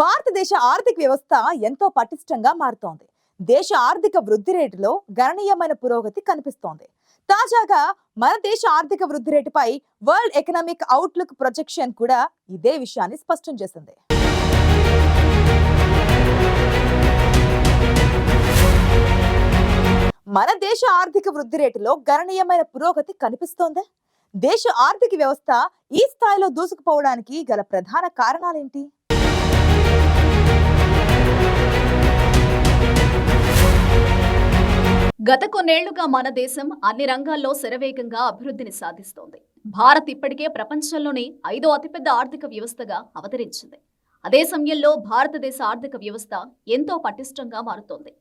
భారతదేశ ఆర్థిక వ్యవస్థ ఎంతో పటిష్టంగా మారుతోంది. దేశ ఆర్థిక వృద్ధి రేటులో గణనీయమైన పురోగతి కనిపిస్తోంది. తాజాగా మన దేశ ఆర్థిక వృద్ధి రేటుపై వరల్డ్ ఎకనామిక్ అవుట్లుక్ ప్రొజెక్షన్ కూడా ఇదే విషయాన్ని స్పష్టం చేసింది. మన దేశ ఆర్థిక వృద్ధి రేటులో గణనీయమైన పురోగతి కనిపిస్తోంది. దేశ ఆర్థిక వ్యవస్థ ఈ స్థాయిలో దూసుకుపోవడానికి గల ప్రధాన కారణాలేంటి? గత కొన్నేళ్ళుగా మన దేశం అన్ని రంగాల్లో శరవేగంగా అభివృద్ధిని సాధిస్తోంది. భారత్ ఇప్పటికే ప్రపంచంలోనే ఐదో అతిపెద్ద ఆర్థిక వ్యవస్థగా అవతరించింది. అదే సమయంలో భారతదేశ ఆర్థిక వ్యవస్థ ఎంతో పటిష్టంగా మారుతోంది.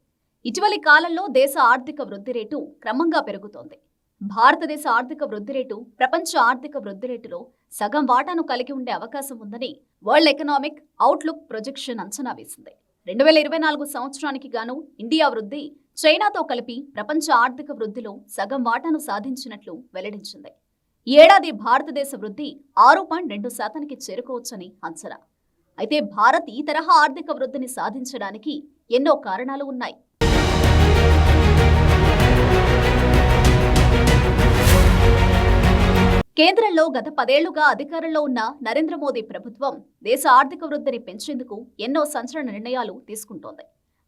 ఇటీవలి కాలంలో దేశ ఆర్థిక వృద్ధి రేటు క్రమంగా పెరుగుతోంది. భారతదేశ ఆర్థిక వృద్ధి రేటు ప్రపంచ ఆర్థిక వృద్ధి రేటులో సగం వాటాను కలిగి ఉండే అవకాశం ఉందని వరల్డ్ ఎకనామిక్ అవుట్లుక్ ప్రొజెక్షన్ అంచనా వేసింది. రెండు వేల ఇరవై నాలుగు సంవత్సరానికి గాను ఇండియా వృద్ధి చైనాతో కలిపి ప్రపంచ ఆర్థిక వృద్ధిలో సగం వాటాను సాధించినట్లు వెల్లడించింది. ఏడాది భారతదేశ వృద్ధి ఆరు పాయింట్ రెండు శాతానికి చేరుకోవచ్చని అంచనా. అయితే భారత్ ఈ తరహా ఆర్థిక వృద్ధిని సాధించడానికి ఎన్నో కారణాలు ఉన్నాయి. కేంద్రంలో గత పదేళ్ళుగా అధికారంలో ఉన్న నరేంద్ర మోదీ ప్రభుత్వం దేశ ఆర్థిక వృద్ధిని పెంచేందుకు ఎన్నో సంచలన నిర్ణయాలు తీసుకుంటోంది.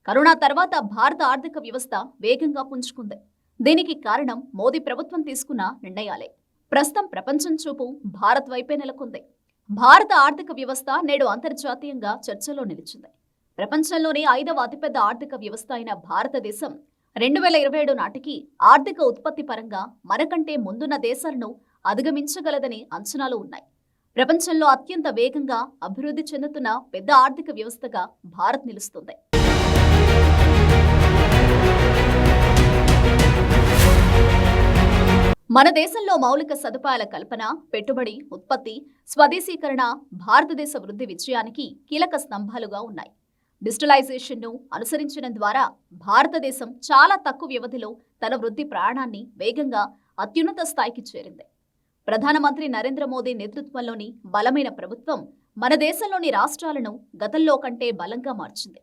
కరోనా తర్వాత భారత ఆర్థిక వ్యవస్థ వేగంగా పుంజుకుంది. దీనికి కారణం మోదీ ప్రభుత్వం తీసుకున్న నిర్ణయాలే. ప్రస్తుతం ప్రపంచం చూపు భారత్ వైపే నెలకొంది. భారత ఆర్థిక వ్యవస్థ నేడు అంతర్జాతీయంగా చర్చలో నిలిచింది. ప్రపంచంలోనే ఐదవ అతిపెద్ద ఆర్థిక వ్యవస్థ అయిన భారతదేశం రెండు వేల ఇరవై ఏడు నాటికి ఆర్థిక ఉత్పత్తి పరంగా మనకంటే ముందున్న దేశాలను అధిగమించగలదని అంచనాలు ఉన్నాయి. ప్రపంచంలో అత్యంత వేగంగా అభివృద్ధి చెందుతున్న పెద్ద ఆర్థిక వ్యవస్థగా భారత్ నిలుస్తుంది. మన దేశంలో మౌలిక సదుపాయాల కల్పన పెట్టుబడి ఉత్పత్తి స్వదేశీకరణ భారతదేశ వృద్ధి విజయానికి కీలక స్తంభాలుగా ఉన్నాయి. డిజిటలైజేషన్ను అనుసరించడం ద్వారా భారతదేశం చాలా తక్కువ వ్యవధిలో తన వృద్ధి ప్రయాణాన్ని వేగంగా అత్యున్నత స్థాయికి చేరింది. ప్రధానమంత్రి నరేంద్ర మోదీ నేతృత్వంలోని బలమైన ప్రభుత్వం మన దేశంలోని రాష్ట్రాలను గతంలో కంటే బలంగా మార్చింది.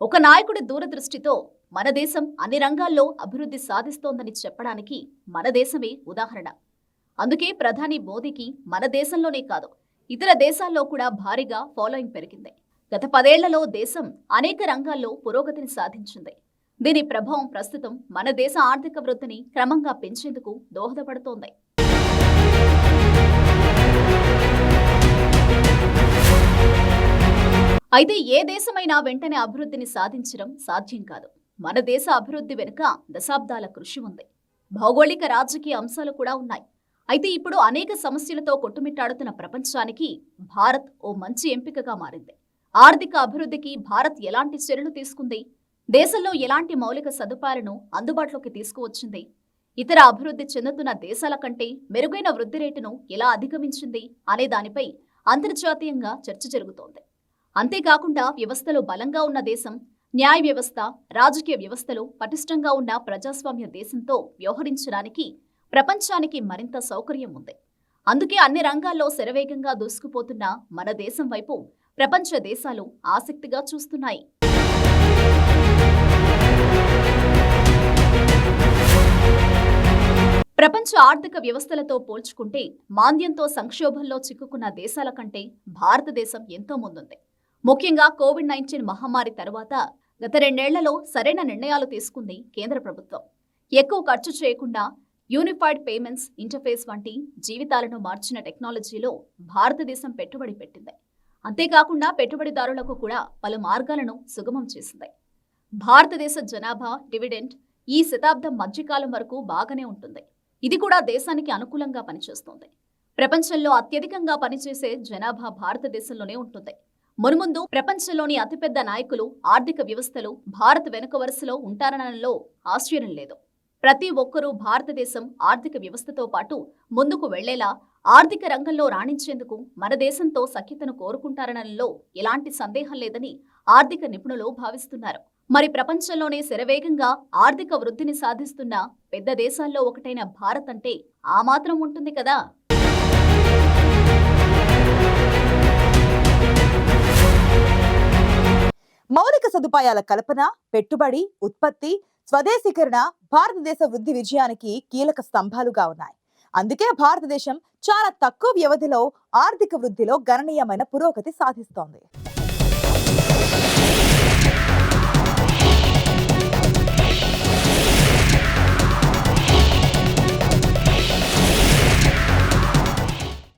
ఒక నాయకుడి దూరదృష్టితో మన దేశం అన్ని రంగాల్లో అభివృద్ధి సాధిస్తోందని చెప్పడానికి మన దేశమే ఉదాహరణ. అందుకే ప్రధాని మోదీకి మన దేశంలోనే కాదు ఇతర దేశాల్లో కూడా భారీగా ఫాలోయింగ్ పెరిగింది. గత పదేళ్ళలో దేశం అనేక రంగాల్లో పురోగతిని సాధించింది. దీని ప్రభావం ప్రస్తుతం మన దేశ ఆర్థిక వృద్ధిని క్రమంగా పెంచేందుకు దోహదపడుతోంది. అయితే ఏ దేశమైనా వెంటనే అభివృద్ధిని సాధించడం సాధ్యం కాదు. మన దేశ అభివృద్ధి వెనుక దశాబ్దాల కృషి ఉంది. భౌగోళిక రాజకీయ అంశాలు కూడా ఉన్నాయి. అయితే ఇప్పుడు అనేక సమస్యలతో కొట్టుమిట్టాడుతున్న ప్రపంచానికి భారత్ ఓ మంచి ఎంపికగా మారింది. ఆర్థిక అభివృద్ధికి భారత్ ఎలాంటి చర్యలు తీసుకుంది? దేశంలో ఎలాంటి మౌలిక సదుపాయాలను అందుబాటులోకి తీసుకువచ్చింది? ఇతర అభివృద్ధి చెందుతున్న దేశాల కంటే మెరుగైన వృద్ధి రేటును ఎలా అధిగమించింది అనే దానిపై అంతర్జాతీయంగా చర్చ జరుగుతోంది. అంతేకాకుండా వ్యవస్థలో బలంగా ఉన్న దేశం న్యాయ వ్యవస్థ రాజకీయ వ్యవస్థలో పటిష్టంగా ఉన్న ప్రజాస్వామ్య దేశంతో వ్యవహరించడానికి ప్రపంచానికి మరింత సౌకర్యం ఉంది. అందుకే అన్ని రంగాల్లో శరవేగంగా దూసుకుపోతున్న మన దేశం వైపు ప్రపంచ దేశాలు ఆసక్తిగా చూస్తున్నాయి. ప్రపంచ ఆర్థిక వ్యవస్థలతో పోల్చుకుంటే మాంద్యంతో సంక్షోభంలో చిక్కుకున్న దేశాల కంటే భారతదేశం ఎంతో ముందుంది. ముఖ్యంగా కోవిడ్ నైన్టీన్ మహమ్మారి తర్వాత గత రెండేళ్ళలో సరైన నిర్ణయాలు తీసుకుంది కేంద్ర ప్రభుత్వం. ఎక్కువ ఖర్చు చేయకుండా యూనిఫైడ్ పేమెంట్స్ ఇంటర్ఫేస్ వంటి జీవితాలను మార్చిన టెక్నాలజీలో భారతదేశం పెట్టుబడి పెట్టింది. అంతేకాకుండా పెట్టుబడిదారులకు కూడా పలు మార్గాలను సుగమం చేసింది. భారతదేశ జనాభా డివిడెంట్ ఈ శతాబ్దం మధ్యకాలం వరకు బాగానే ఉంటుంది. ఇది కూడా దేశానికి అనుకూలంగా పనిచేస్తోంది. ప్రపంచంలో అత్యధికంగా పనిచేసే జనాభా భారతదేశంలోనే ఉంటుంది. మునుముందు ప్రపంచంలోని అతిపెద్ద నాయకులు ఆర్థిక వ్యవస్థలు భారత్ వెనుక వరుసలో ఉంటారనడంలో ఆశ్చర్యం లేదు. ప్రతి ఒక్కరూ భారతదేశం ఆర్థిక వ్యవస్థతో పాటు ముందుకు వెళ్ళేలా ఆర్థిక రంగంలో రాణించేందుకు మన దేశంతో సఖ్యతను కోరుకుంటారనడంలో ఎలాంటి సందేహం లేదని ఆర్థిక నిపుణులు భావిస్తున్నారు. మరి ప్రపంచంలోనే శరవేగంగా ఆర్థిక వృద్ధిని సాధిస్తున్న పెద్ద దేశాల్లో ఒకటైన భారత్ అంటే ఆ మాత్రం ఉంటుంది కదా? మౌలిక సదుపాయాల కల్పన పెట్టుబడి ఉత్పత్తి స్వదేశీకరణ భారతదేశ వృద్ధి విజయానికి కీలక స్తంభాలుగా ఉన్నాయి. అందుకే భారతదేశం చాలా తక్కువ వ్యవధిలో ఆర్థిక వృద్ధిలో గణనీయమైన పురోగతి సాధిస్తోంది.